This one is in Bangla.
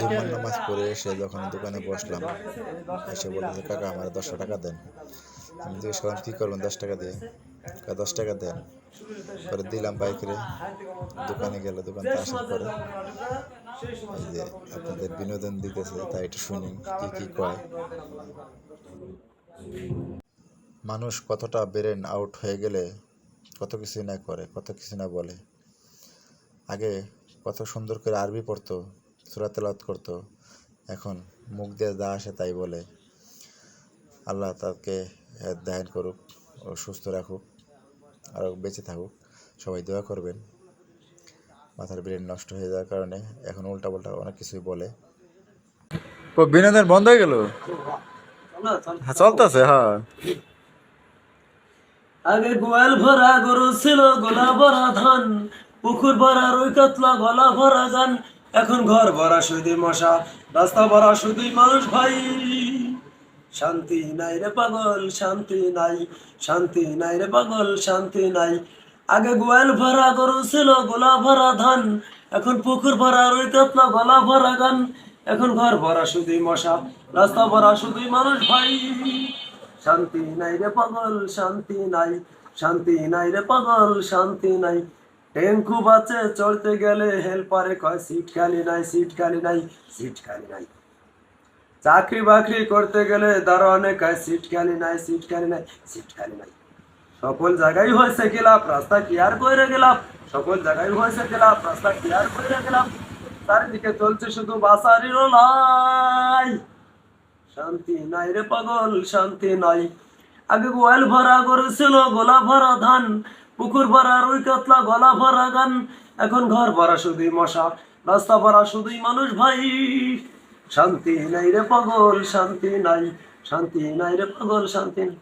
জুমার নামাজ পড়ে এসে যখন দোকানে বসলাম, এসে বলতেছে কাকা, আমার দশশো টাকা দেন। আমি জিজ্ঞেস করলাম, কী করবেন দশ টাকা দিয়ে? কাকা, দশ টাকা দেন। পরে দিলাম বাইকেরে দোকানে গেল দোকান আসার পরে যে আপনাদের বিনোদন দিতেছে, তাই একটু শুনি, কি কি কয়। মানুষ কতটা ব্রেন আউট হয়ে গেলে কত কিছু না করে, কত কিছু না বলে। আগে কত সুন্দর করে আরবি পড়তো সুরা তেলাওয়াত করতো। এখন মুখ দিয়ে যা আসে তাই বলে। আল্লাহ তাকে দায়ন করুক ও সুস্থ রাখুক আর বেঁচে থাকুক। সবাই দোয়া করবেন। মাথার ব্রেন নষ্ট হয়ে যাওয়ার কারণে এখন উল্টা পাল্টা অনেক কিছুই বলে। বিনোদন বন্ধ হয়ে গেল? হ্যাঁ চলতেছে হ্যাঁ। আগে গোয়াল ভরা গরু ছিল গোলা ভরা ধান। পুকুর ভরা রুই কাতলা গলা ভরা গান এখন ঘর ভরা শুধু মশা, রাস্তা ভরা শুধু মানুষ ভাই। শান্তি নাই রে পাগল, শান্তি নাই শান্তি নাই রে পাগল, শান্তি নাই। আগে গোয়াল ভরা গরু ছিল, গোলা ভরা ধান। এখন পুকুর ভরা রুই না গলা ভরা গান। এখন ঘর ভরা শুধু মশা, রাস্তা ভরা শুধু মানুষ ভাই। শান্তি নাই রে পাগল, শান্তি নাই শান্তি নাই রে পাগল, শান্তি নাই। টেঙ্কু বাচ্চে চড়তে গেলে হেল্পারে কয়, সিট খালি নাই, সিট খালি নাই, সিট খালি নাই। চাকরি বাকরি করতে গেলে দারোয়ানে কয়, সিট খালি নাই, সিট খালি নাই, সিট খালি নাই। সকল জায়গায় হয়েছে গেলাম রাস্তা ক্লিয়ার করে গেলাম সকল জায়গায় হয়েছে গেলাম রাস্তা ক্লিয়ার করে গেলাম চারিদিকে চলছে শুধু বাসারির নাই শান্তি নাই রে পাগল, শান্তি নাই। আগে গোয়াল ভরা গরু ছিল গোলা ভরা ধান। পুকুর ভরা, রুই কাতলা, গলা ভরা গান। এখন ঘর ভরা শুধুই মশা, রাস্তা ভরা শুধুই মানুষ ভাই। শান্তি নাই রে পাগল, শান্তি নাই শান্তি নাই রে পাগল, শান্তি নাই।